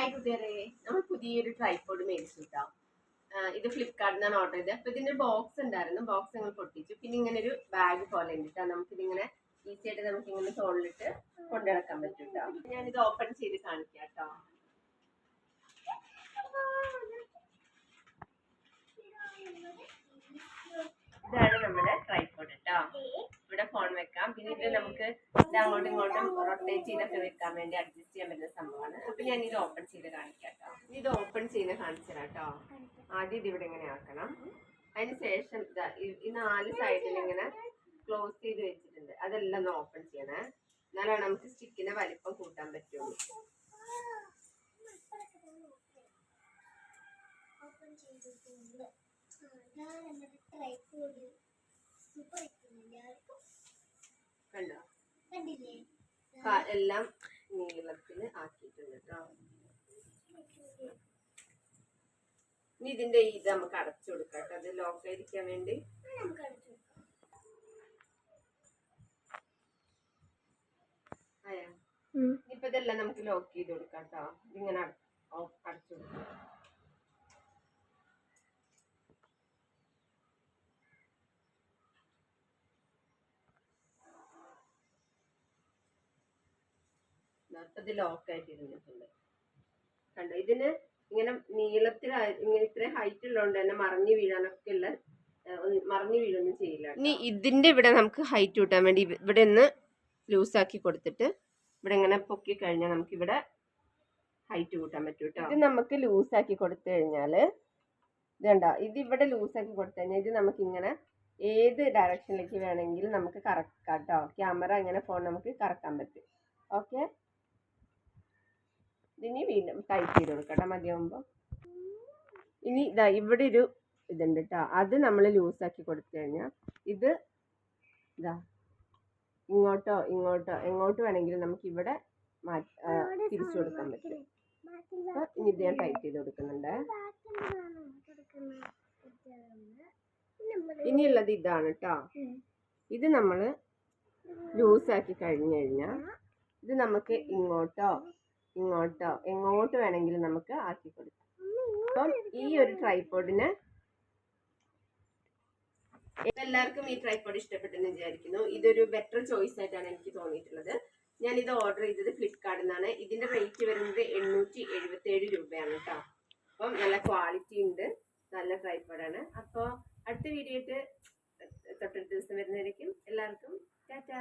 Hi കുട്ടികളെ നമ്മൾ പുതിയൊരു ട്രൈപോഡ് മേടിച്ചു കേട്ടോ ഇത് ഫ്ലിപ്കാർട്ടിൽ നിന്നാണ് ഓർഡർ ചെയ്തത്. അപ്പൊ ഇതിന്റെ ബോക്സ് ഉണ്ടായിരുന്നു. ബോക്സ് ഞങ്ങൾ പൊട്ടിച്ചു. പിന്നെ ഇങ്ങനെ ഒരു ബാഗ് പോലെ ഉണ്ട് കേട്ടോ നമുക്കിതിങ്ങനെ ഈസി ആയിട്ട് നമുക്ക് ഇങ്ങനെ തോളിലിട്ട് കൊണ്ടുനടക്കാൻ പറ്റും കേട്ടോ ഞാനിത് ഓപ്പൺ ചെയ്ത് കാണിക്കാം കേട്ടോ ഇതാണ് നമ്മുടെ ട്രൈപ്പോഡ് കേട്ടോ ഫോൺ വെക്കാം. പിന്നെ ഇത് നമുക്ക് ഇത് അങ്ങോട്ടും ഇങ്ങോട്ടും റൊട്ടേറ്റ് ചെയ്തൊക്കെ വെക്കാൻ വേണ്ടി അഡ്ജസ്റ്റ് ചെയ്യാൻ പറ്റുന്ന സംഭവമാണ്. അപ്പൊ ഞാൻ ഇത് ഓപ്പൺ ചെയ്ത് കാണിക്കാം കേട്ടോ ഇത് ഓപ്പൺ ചെയ്ത് കാണിച്ചു കേട്ടോ ആദ്യം ഇത് ഇവിടെ ഇങ്ങനെ ആക്കണം. അതിന് ശേഷം ഈ- നാല് സൈഡിൽ ഇങ്ങനെ ക്ലോസ് ചെയ്ത് വെച്ചിട്ടുണ്ട്. അതെല്ലാം ഒന്ന് ഓപ്പൺ ചെയ്യണേ. എന്നാലാണ് നമുക്ക് സ്റ്റിക്കിന്റെ വലിപ്പം കൂട്ടാൻ പറ്റുള്ളൂ. ചെയ്തിട്ടുണ്ട്. അതാണ് നമ്മുടെ കൂടി സൂപ്പർ എല്ലാവർക്കും എല്ലാം നീളത്തിൽ ആക്കിയിട്ടുണ്ട് കേട്ടോ ഇനി ഇതിന്റെ ഇത് നമുക്ക് അടച്ചു കൊടുക്കാം കേട്ടോ അത് ലോക്ക് ആയിരിക്കാൻ വേണ്ടി. ഇപ്പൊ ഇതെല്ലാം നമുക്ക് ലോക്ക് ചെയ്ത് കൊടുക്കാം കേട്ടോ ഇതിങ്ങനെ അടച്ചു കൊടുക്കാം. ഇപ്പൊ ഇത് ലോക്ക് ആയിട്ട് ഇരുന്നിട്ടുണ്ട്. കണ്ടോ? ഇതിന് ഇങ്ങനെ നീളത്തിൽ ഇങ്ങനെ ഇത്രയും ഹൈറ്റ് ഉള്ളതുകൊണ്ട് തന്നെ മറിഞ്ഞു വീഴാനൊക്കെ ഉള്ള മറിഞ്ഞു വീഴൊന്നും ചെയ്യില്ല ഇനി ഇതിന്റെ ഇവിടെ നമുക്ക് ഹൈറ്റ് കൂട്ടാൻ വേണ്ടി ഇവ- ഇവിടെ ഒന്ന് ലൂസാക്കി കൊടുത്തിട്ട് ഇവിടെ ഇങ്ങനെ പൊക്കി കഴിഞ്ഞാൽ നമുക്ക് ഇവിടെ ഹൈറ്റ് കൂട്ടാൻ പറ്റും കേട്ടോ ഇത് നമുക്ക് ലൂസാക്കി കൊടുത്തു കഴിഞ്ഞാൽ ഇത് കണ്ടോ? ഇത് ഇവിടെ ലൂസാക്കി കൊടുത്തു കഴിഞ്ഞാൽ ഇത് നമുക്ക് ഇങ്ങനെ ഏത് ഡയറക്ഷനിലേക്ക് വേണമെങ്കിലും നമുക്ക് കറക്കാം കേട്ടോ ക്യാമറ ഇങ്ങനെ ഫോൺ നമുക്ക് കറക്കാൻ പറ്റും. ഓക്കെ ഇതിനി വീണ്ടും ടൈറ്റ് ചെയ്ത് കൊടുക്കട്ടെ മതിയാകുമ്പോൾ ഇനി ഇതാ ഇവിടെ ഒരു ഇതുണ്ട് കേട്ടോ അത് നമ്മൾ ലൂസാക്കി കൊടുത്തു കഴിഞ്ഞാൽ ഇത് ഇതാ ഇങ്ങോട്ടോ ഇങ്ങോട്ടോ എങ്ങോട്ട് വേണമെങ്കിലും നമുക്ക് ഇവിടെ മാറ്റി തിരിച്ചു കൊടുക്കാൻ പറ്റും. അപ്പൊ ഇനി ഇത് ഞാൻ ടൈറ്റ് ചെയ്ത് കൊടുക്കുന്നുണ്ട്. ഇനിയുള്ളത് ഇതാണ് കേട്ടോ ഇത് നമ്മൾ ലൂസാക്കി കഴിഞ്ഞു കഴിഞ്ഞാൽ ഇത് നമുക്ക് ഇങ്ങോട്ടോ ഇങ്ങോട്ടോ എങ്ങോട്ട് വേണമെങ്കിലും നമുക്ക് ആക്കി കൊടുക്കാം. അപ്പം ഈ ഒരു ട്രൈപോഡിന് എല്ലാവർക്കും ഈ ട്രൈപോഡ് ഇഷ്ടപ്പെട്ടെന്ന് വിചാരിക്കുന്നു. ഇതൊരു ബെറ്റർ ചോയ്സ് ആയിട്ടാണ് എനിക്ക് തോന്നിയിട്ടുള്ളത്. ഞാൻ ഇത് ഓർഡർ ചെയ്തത് ഫ്ലിപ്കാർട്ടിൽ നിന്നാണ് ഇതിന്റെ റേറ്റ് വരുന്നത് എണ്ണൂറ്റി എഴുപത്തി ഏഴ് രൂപയാണ് കേട്ടോ അപ്പം നല്ല ക്വാളിറ്റി ഉണ്ട്. നല്ല ട്രൈപോഡാണ് അപ്പോൾ അടുത്ത വീഡിയോ തൊട്ടടുത്ത ദിവസം വരുന്നതായിരിക്കും എല്ലാവർക്കും ടാറ്റാ.